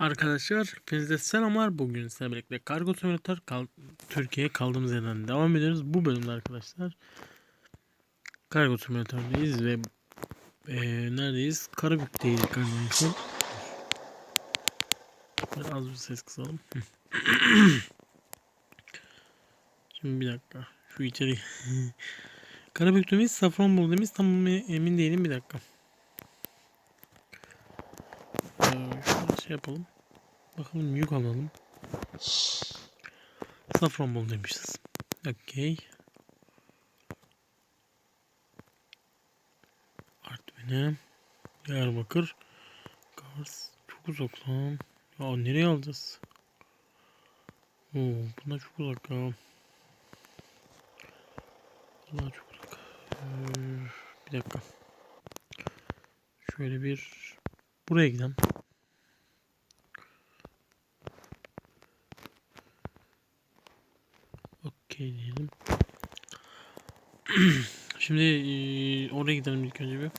Arkadaşlar hepinize selamlar. Bugün sizlerle birlikte Kargo Simulator kal Türkiye'ye kaldığımız yerden devam ediyoruz. Bu bölümde arkadaşlar Kargo Simulator'dayız ve eee neredeyiz? Karabük'teyiz son. Biraz az bir ses kısalım. Şimdi bir dakika. Şu içeri. Karabük'te miyiz? Safranbolu miyiz? Tam emin değilim. Bir dakika. Ee, şöyle şey yapalım. Bakalım yük alalım. Safranbolu demişiz. Okey. Artvin'e. Diyarbakır. Kars. Çok uzak lan. Ya nereye alacağız? Oo, bunlar çok uzak ya. Bunlar çok uzak. Ee, bir dakika. Şöyle bir buraya gidelim. Okey diyelim. Şimdi eee, oraya gidelim ilk önce bir.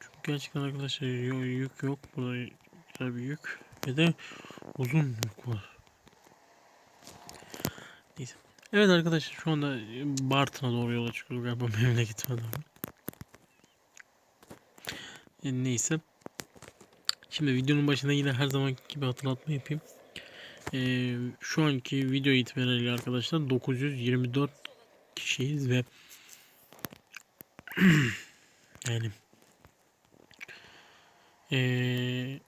Çünkü gerçekten arkadaşlar yük yok. Burada güzel bir yük. Ve de uzun yük var. Neyse. Evet arkadaşlar şu anda e, Bartın'a doğru yola çıkıyoruz galiba memleketime doğru. E, neyse. Şimdi videonun başında yine her zaman gibi hatırlatma yapayım. Ee, şu anki video itibariyle arkadaşlar 924 kişiyiz ve yani ee,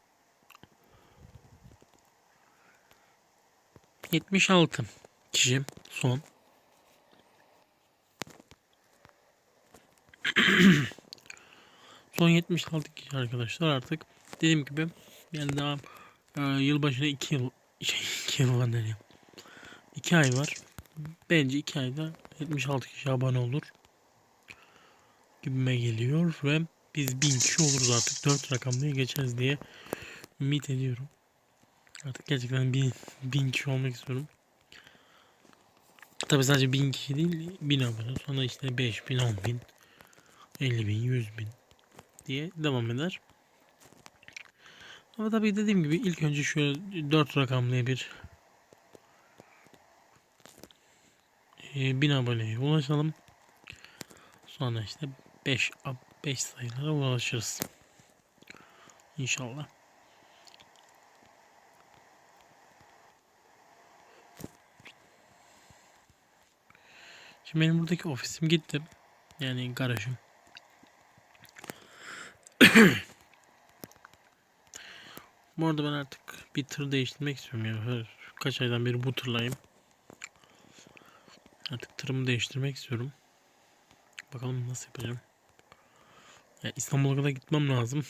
76 kişi son. son 76 kişi arkadaşlar artık dediğim gibi yani daha e, yılbaşına 2 yıl 2 yıl var nereye? 2 ay var. Bence 2 ayda 76 kişi abone olur. Gibime geliyor ve biz 1000 kişi oluruz artık 4 rakamlıya geçeriz diye ümit ediyorum. Artık gerçekten 1000, 1000 kişi olmak istiyorum. Tabi sadece 1000 kişi değil 1000 abone sonra işte 5000 10000 50000 100000 diye devam eder. Ama tabii dediğim gibi ilk önce şöyle 4 rakamlı bir e, 1000 aboneye ulaşalım. Sonra işte 5 5 sayılara ulaşırız. İnşallah. Şimdi benim buradaki ofisim gitti. Yani garajım. Bu arada ben artık bir tır değiştirmek istiyorum ya. Her- Kaç aydan beri bu tırlayım. Artık tırımı değiştirmek istiyorum. Bakalım nasıl yapacağım. Ya İstanbul'a kadar gitmem lazım.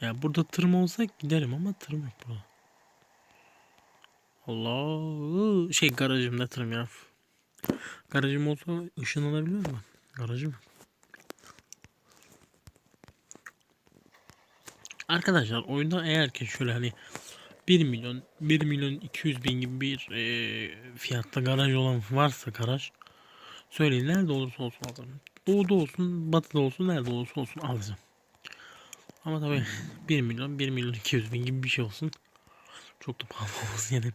Ya burada tırım olsa giderim ama tırım yok burada. Allah şey garajımda tırım ya. Garajım olsa ışın alabiliyor mu? Garajım yok. Arkadaşlar oyunda eğer ki şöyle hani 1 milyon 1 milyon 200 bin gibi bir e, fiyatta garaj olan varsa garaj söyleyin nerede olursa olsun alırım. Doğuda olsun batıda olsun nerede olursa olsun alacağım. Ama tabi 1 milyon 1 milyon 200 bin gibi bir şey olsun. Çok da pahalı olmaz yani.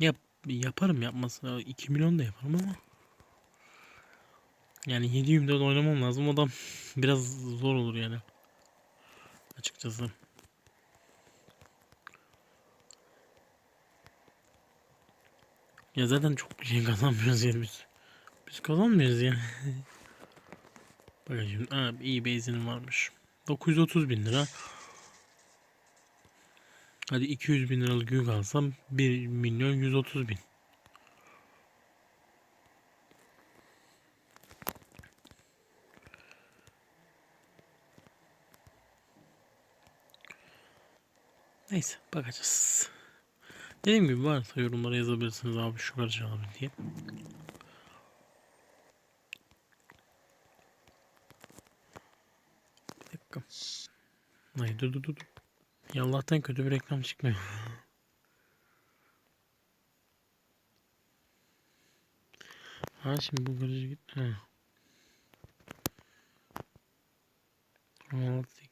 Yap, yaparım yapmasına 2 milyon da yaparım ama yani 724 oynamam lazım o da biraz zor olur yani. Açıkçası. Ya zaten çok şey kazanmıyoruz yani biz. Biz kazanmıyoruz yani. Bakın şimdi ha, iyi benzinim varmış. 930 bin lira. Hadi 200 bin liralık yük alsam 1 milyon 130 bin. Neyse bakacağız. Dediğim gibi varsa yorumlara yazabilirsiniz abi şu karıcı abi diye. Bir dakika. Hayır dur dur. dur. Ya Allah'tan kötü bir reklam çıkmıyor. ha şimdi bu garajı git. Ha. 16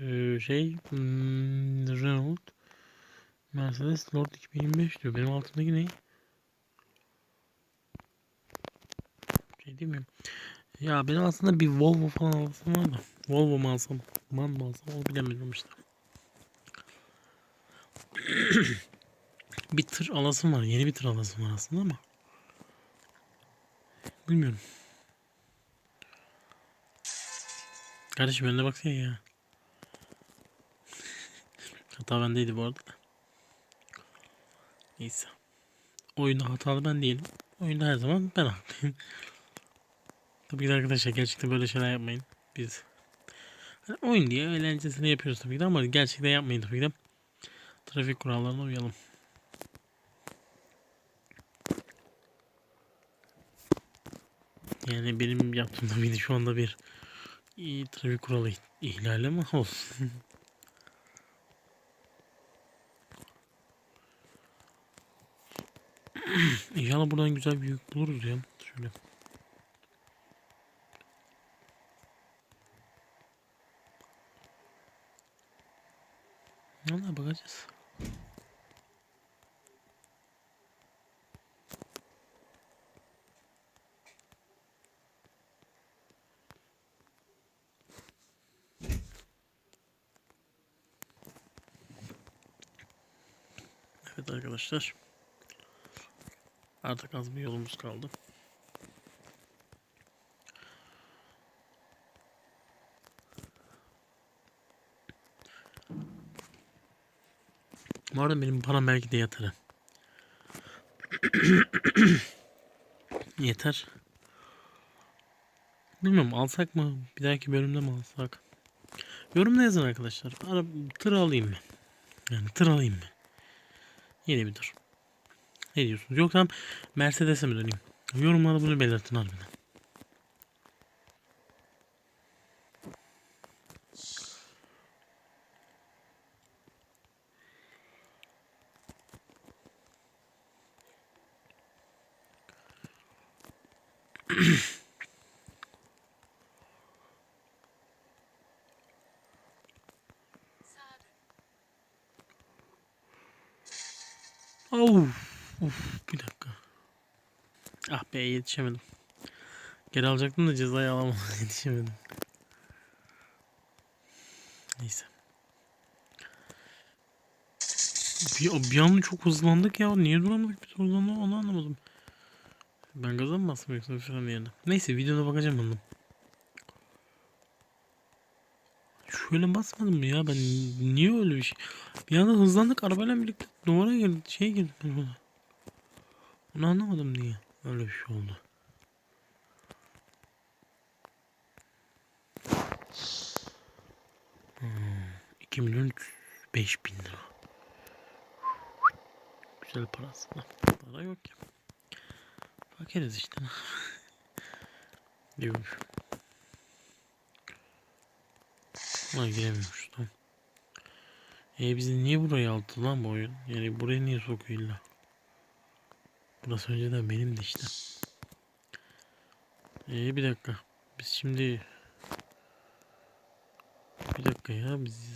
Ee, şey hmm, Renault Mercedes Lord 2025 diyor. Benim altımdaki ne? Şey değil mi? Ya benim aslında bir Volvo falan alsam var da. Volvo mu alsam? Man mı alsam? Onu bilemiyorum işte. bir tır alasım var. Yeni bir tır alasım var aslında ama. Bilmiyorum. Kardeşim önüne baksana ya. Hata bendeydi bu arada. da. Neyse. Oyunda hatalı ben değilim. Oyunda her zaman ben haklıyım. Tabii ki de arkadaşlar gerçekten böyle şeyler yapmayın. Biz hani oyun diye eğlencesini yapıyoruz tabii ki de ama gerçekten yapmayın tabii ki de. Trafik kurallarına uyalım. Yani benim yaptığım tabii şu anda bir iyi trafik kuralı ihlali mi olsun. İnşallah buradan güzel bir yük buluruz ya. Şöyle. Valla bakacağız. Evet arkadaşlar. Artık az bir yolumuz kaldı. Bu arada benim param belki de yeter. yeter. Bilmiyorum alsak mı? Bir dahaki bölümde mi alsak? Yorumda yazın arkadaşlar. Ara, tır alayım mı? Yani tır alayım mı? Yeni bir tır. Ne diyorsunuz? Yoksa Mercedes'e mi döneyim? Yorumlarda bunu belirtin harbiden. Of, of bir dakika. Ah be yetişemedim. Geri alacaktım da cezayı alamadım. yetişemedim. Neyse. Bir, bir anda çok hızlandık ya. Niye duramadık biz oradan onu anlamadım. Ben gaza mı bastım yoksa fren yerine? Neyse videoda bakacağım ondan. Şöyle basmadım ya ben niye öyle bir şey? Bir anda hızlandık arabayla birlikte duvara girdi şey girdi. Onu anlamadım niye öyle bir şey oldu. Hmm, 2 milyon 5 bin lira. Güzel para aslında. Para yok ya. Fakiriz işte. Diyormuş. Ha giremiyormuş tamam. E bizi niye buraya aldı lan bu oyun? Yani buraya niye sokuyor illa? Burası önceden benim de işte. E bir dakika. Biz şimdi bir dakika ya biz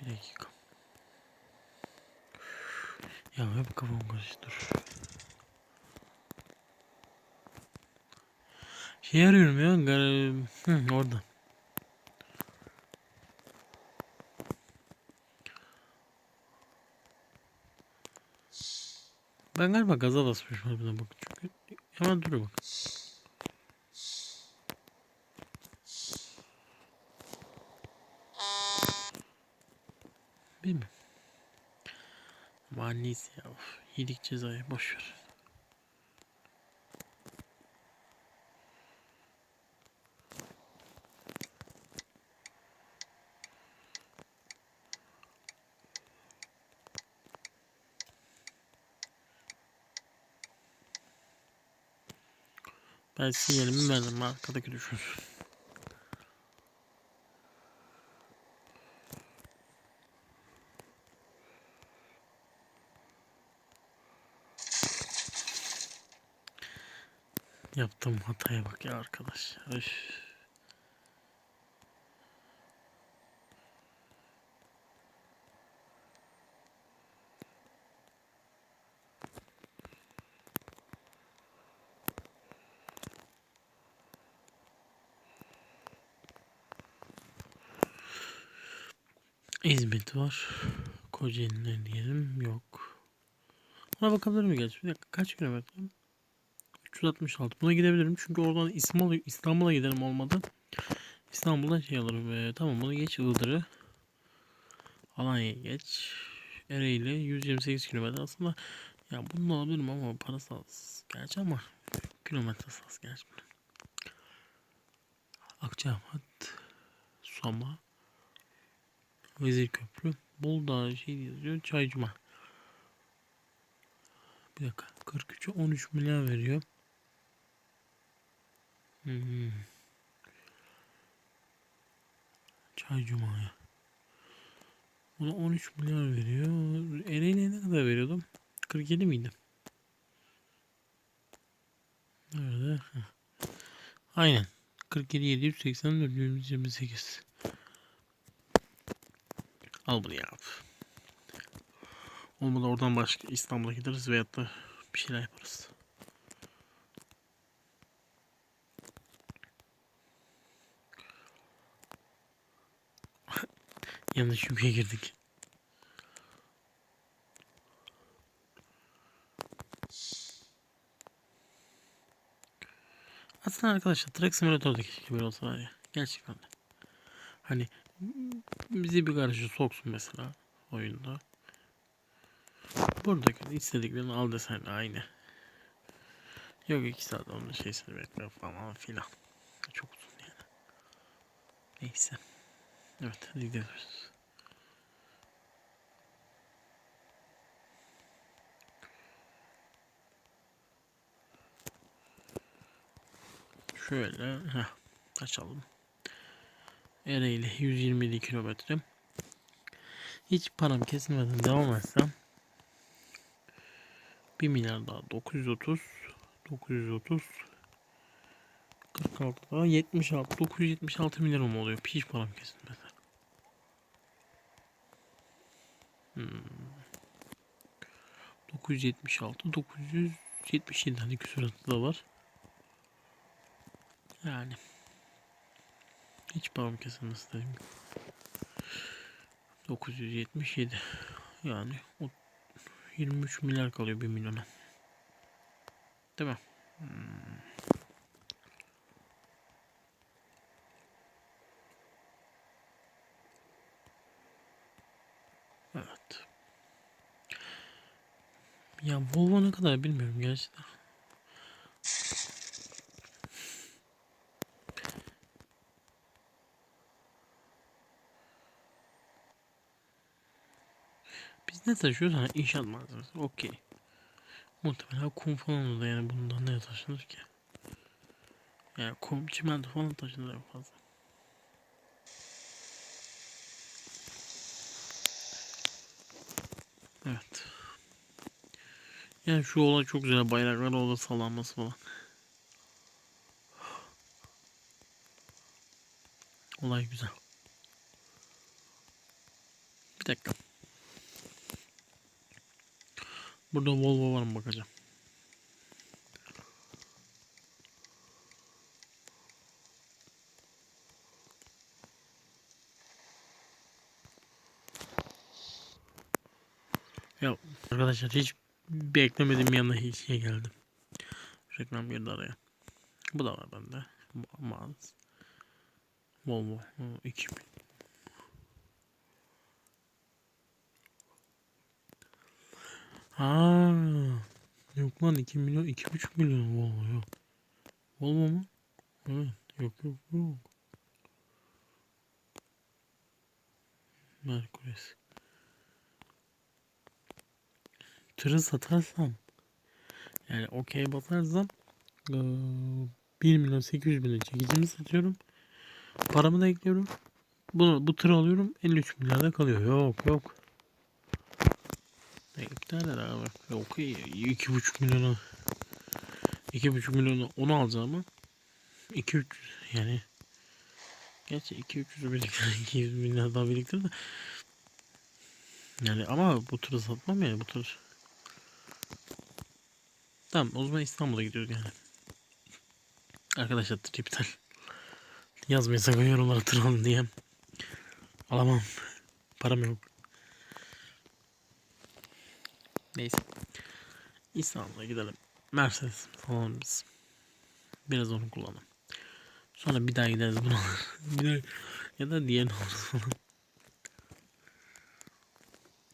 bir dakika. Ya hep kafam karıştı dur. Şey arıyorum ya. Hı, orada. Ben galiba gaza basmışım harbiden bak. Çünkü hemen duruyor bak. Bilmiyorum. Ama neyse ya. Of, yedik cezayı boş Ben sinyalimi verdim arkadaki düşünsün. Yaptığım hataya bak ya arkadaş. Üf. İzmit var. Kocaeli'ne diyelim. Yok. Ona bakabilir mi gerçi? Bir dakika kaç kilometre? 366. Buna gidebilirim çünkü oradan İstanbul'a İstanbul'a giderim olmadı. İstanbul'dan şey alırım. Ee, tamam bunu geç Iğdır'ı. Alanya'ya geç. Ereğli 128 kilometre aslında ya bunu alabilirim ama parası az. Gerçi ama kilometresi az gerçi. Akçabat, Soma, Vezirköprü, Boldağ şey yazıyor, Çaycuma. Bir dakika. 43'e 13 milyar veriyor. Hmm. Çaycuma'ya. Buna 13 milyar veriyor. Ereğli'ye ne kadar veriyordum? 47 miydi? Nerede? Heh. Aynen. 47 784 128. Al bunu yap. Olmadı oradan başka İstanbul'a gideriz veyahut da bir şeyler yaparız. Yanlış yükle girdik. Aslında arkadaşlar Truck Simulator'da keşke böyle olsa var ya. Gerçekten. Hani bizi bir karşı soksun mesela oyunda. Buradaki istediklerini al desen de aynı. Yok iki saat onun şeysini bekle falan filan. Çok uzun yani. Neyse. Evet hadi gidiyoruz. Şöyle heh, açalım. Ereğli 127 kilometre. Hiç param kesilmeden devam etsem 1 milyar daha 930 930 46 daha 76 976 milyar mı oluyor? Hiç param kesilmeden. Hmm. 976 977 hani küsuratı da var. Yani kesilmesi dediğim gibi. 977 yani o 23 milyar kalıyor 1 milyona. Değil mi? Hmm. Evet. Ya Volvo ne kadar bilmiyorum gerçekten. Ne taşıyoruz? Ha, inşaat malzemesi. Okey. Muhtemelen kum falan da yani bundan ne taşınır ki? Yani kum, çimento falan taşınır en fazla. Evet. Yani şu olay çok güzel. Bayraklar orada sallanması falan. Olay güzel. Bir dakika. Burada Volvo var mı bakacağım. Ya arkadaşlar hiç beklemediğim yanına hiç şey geldim. Reklam girdi araya. Bu da var bende. Mağaz. Volvo. Hı, 2000. Ha, yok lan 2 milyon 2,5 milyon Volvo yok. Volvo mu? Evet. Yok yok yok. Merkuris. Tırı satarsam yani okey basarsam eee, 1 milyon 800 bin çekicimi satıyorum. Paramı da ekliyorum. Bunu, bu tırı alıyorum 53 milyarda kalıyor. Yok yok. İptal abi. Yok iyi. 2,5 milyona 2,5 milyonu onu alacağımı 2 3 yani Gerçi 2 300'ü biriktir 200 bin lira daha biriktir de. Yani ama bu tırı satmam yani bu tır. Tamam o zaman İstanbul'a gidiyoruz yani. Arkadaşlar tır iptal. Yazmayın sakın yorumlara tır diye. Alamam. Param yok Neyse İstanbul'a gidelim Mercedes alalım biz Biraz onu kullanalım Sonra bir daha gideriz bunu alır. bir daha, ya da diğerini falan.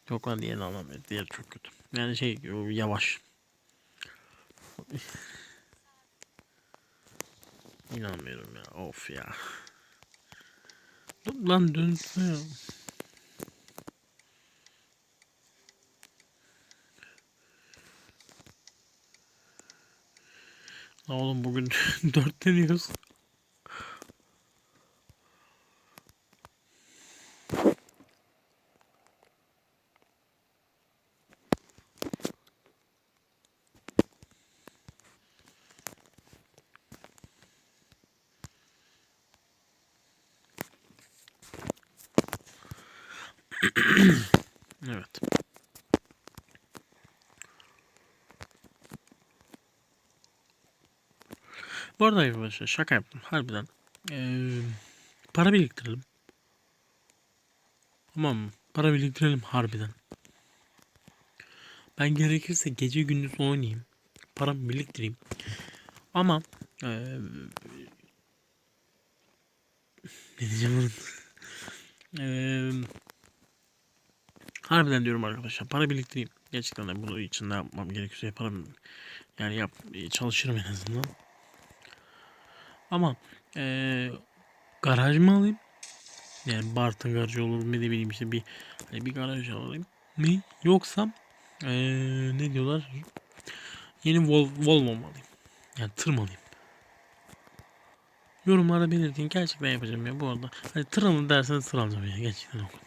Yok lan diğerini alamıyoruz. Diğeri çok kötü. Yani şey yavaş. İnanmıyorum ya. Of ya. Dur lan dönsün ya. Oğlum bugün dört deniyoruz. Evet. Bu arada arkadaşlar şaka yaptım harbiden. Ee, para biriktirelim. Tamam mı? Para biriktirelim harbiden. Ben gerekirse gece gündüz oynayayım. Paramı biriktireyim. Ama ee, ne diyeceğim onun? Eee Harbiden diyorum arkadaşlar para biriktireyim. Gerçekten de bunu için ne yapmam gerekiyorsa yaparım. Yani yap çalışırım en azından. Ama ee, garaj mı alayım? Yani Bartın garajı olur ne bileyim işte bir hani bir garaj alayım mı? Yoksa ee, ne diyorlar? Yeni Vol Volvo mu alayım? Yani tır mı alayım? Yorumlarda belirtin. Gerçekten yapacağım ya bu arada. Hani tır alın derseniz tır alacağım ya. Gerçekten okudum.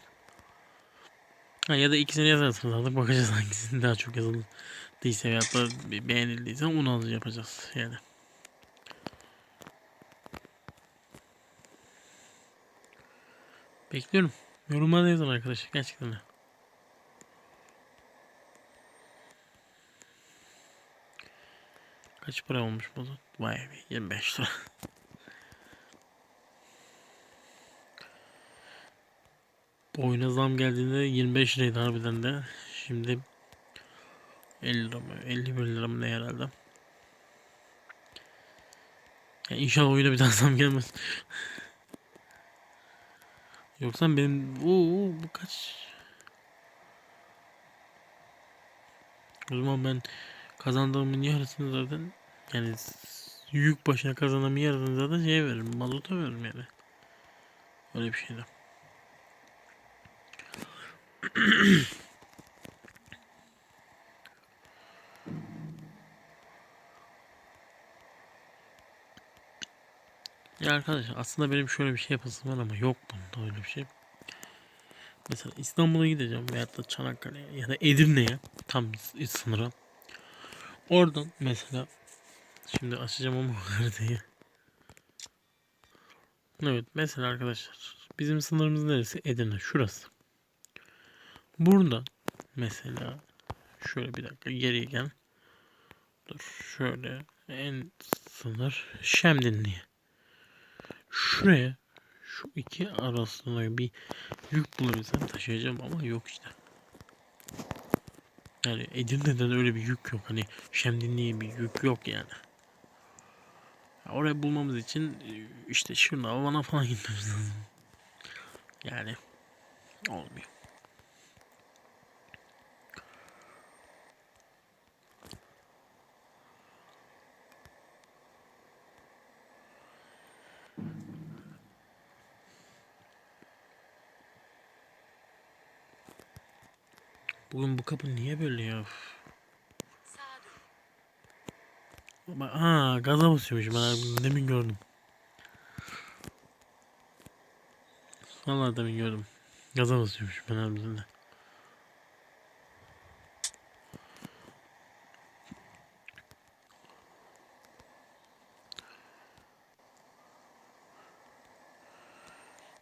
Ha, ya da ikisini yazarsınız artık bakacağız hangisini daha çok yazıldıysa ya da beğenildiyse onu yapacağız yani. Bekliyorum. Yorumlarda yazın arkadaşlar gerçekten. Kaç para olmuş bu? Vay be 25 lira. oyuna zam geldiğinde 25 liraydı harbiden de. Şimdi 50 lira mı? 51 lira mı ne herhalde. Yani inşallah oyuna bir daha zam gelmez. Yoksa benim Oo, bu kaç O zaman ben kazandığımın yarısını zaten yani yük başına kazandığımın yarısını zaten şeye veririm. Mazota veririm yani. Öyle bir şeydi. ya arkadaşlar aslında benim şöyle bir şey yapasım var ama yok bunda öyle bir şey. Mesela İstanbul'a gideceğim veyahut da Çanakkale'ye ya da Edirne'ye tam sınıra. Oradan mesela şimdi açacağım ama haritayı. Evet mesela arkadaşlar bizim sınırımız neresi? Edirne şurası. Burada mesela şöyle bir dakika geriye gel. Dur şöyle en sınır Şemdinli'ye. Şuraya şu iki arasında bir yük bulabilsem taşıyacağım ama yok işte. Yani Edirne'den öyle bir yük yok. Hani Şemdinli'ye bir yük yok yani. Oraya bulmamız için işte şuna Van'a falan gitmemiz lazım. Yani olmuyor. Oğlum bu kapı niye böyle ya? Bak, ha gaza basıyormuş ben demin gördüm. Vallahi demin gördüm. Gaza basıyormuş ben abimizin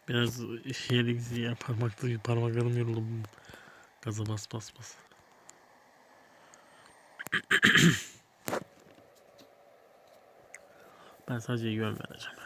Biraz şeylik parmaklı parmaklarım yoruldu. Gaza bas bas bas. ben sadece yön vereceğim.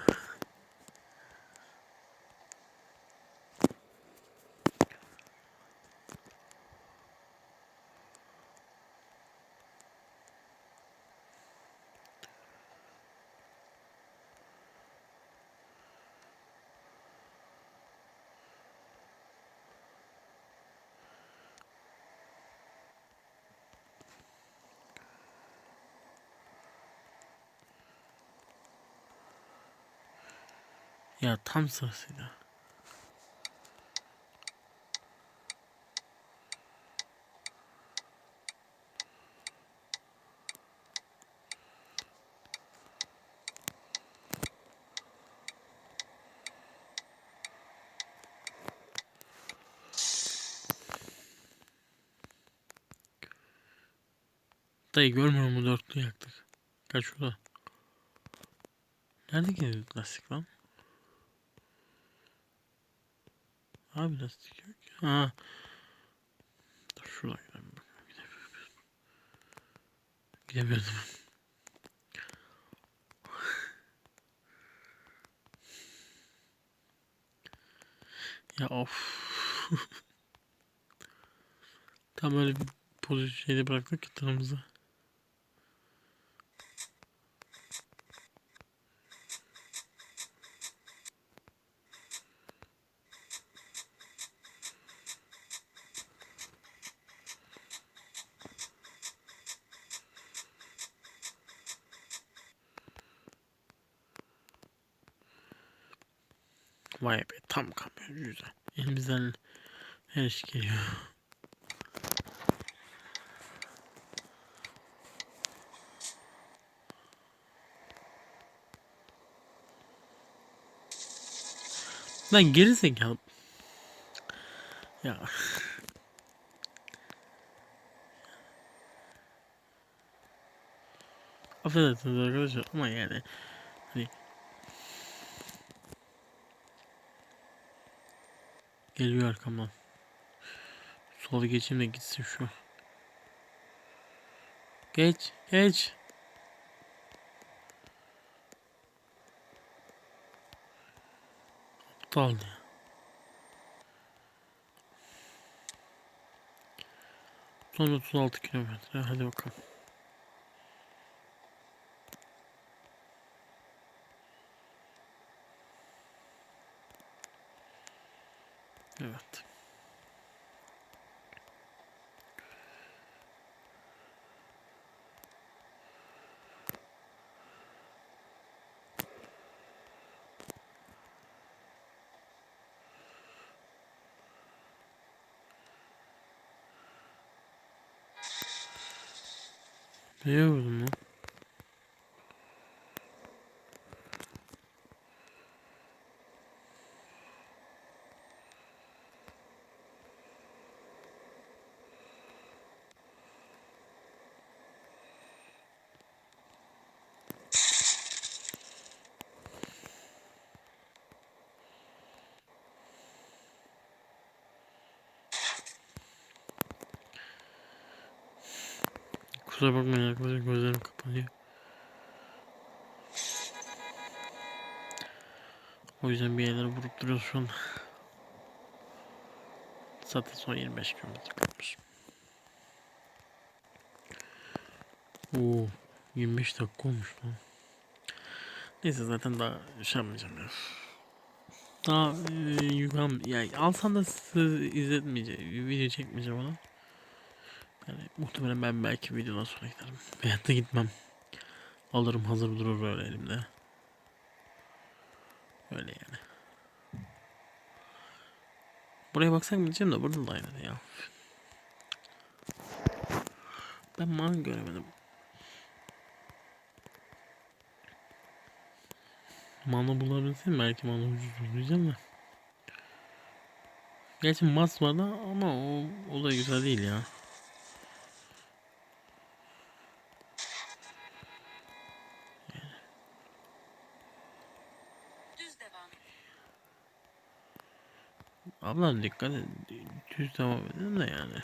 Ya tam sırasıydı. Dayı görmüyor mu dörtlü yaktık. Kaç şurada. Nerede ki lastik lan? Abi lastik yok. Ha. Dur şuradan gidelim. bakalım. Gidemiyorum. Gidemiyordum. Ya of. Tam öyle bir pozisyon bıraktık ki tırımızı. Vay be tam kamyon güzel. Elimizden her iş geliyor. Lan geri zekalı. Ya. Affedersiniz arkadaşlar ama yani hani geliyor arkamdan. Sola geçeyim de gitsin şu. Geç, geç. Aptal ya. Son 36 kilometre. Hadi bakalım. Evet. Neye vurdum lan? Kusura bakmayın arkadaşlar gözlerim kapanıyor. O yüzden bir yerlere vurup duruyoruz şu an. Zaten son 25 kilometre kalmış. Oo, 25 dakika olmuş lan. Neyse zaten daha şey yapmayacağım ya. Daha e, yukam ya alsam da size izletmeyeceğim, video çekmeyeceğim ona. Muhtemelen ben belki videodan sonra giderim. Veyahut da gitmem. Alırım hazır durur böyle elimde. Öyle yani. Buraya baksak mı diyeceğim de burada da aynı ya. Ben man göremedim. Mana bulabilsem belki mana ucuzdur diyeceğim de. Gerçi mas var da ama o, o da güzel değil ya. Abla dikkat et. Düz devam edin de yani.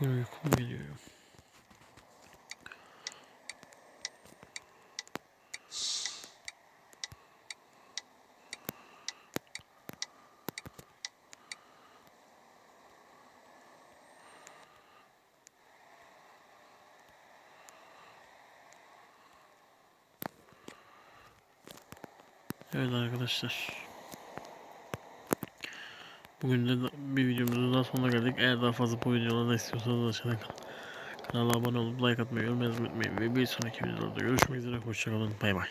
Uykum geliyor. Evet arkadaşlar. Bugün de bir videomuzun daha sonuna geldik. Eğer daha fazla bu videolardan istiyorsanız aşağıdan kanala abone olup like atmayı, unutmayın. Ve bir sonraki videolarda görüşmek üzere. Hoşçakalın. Bay bay.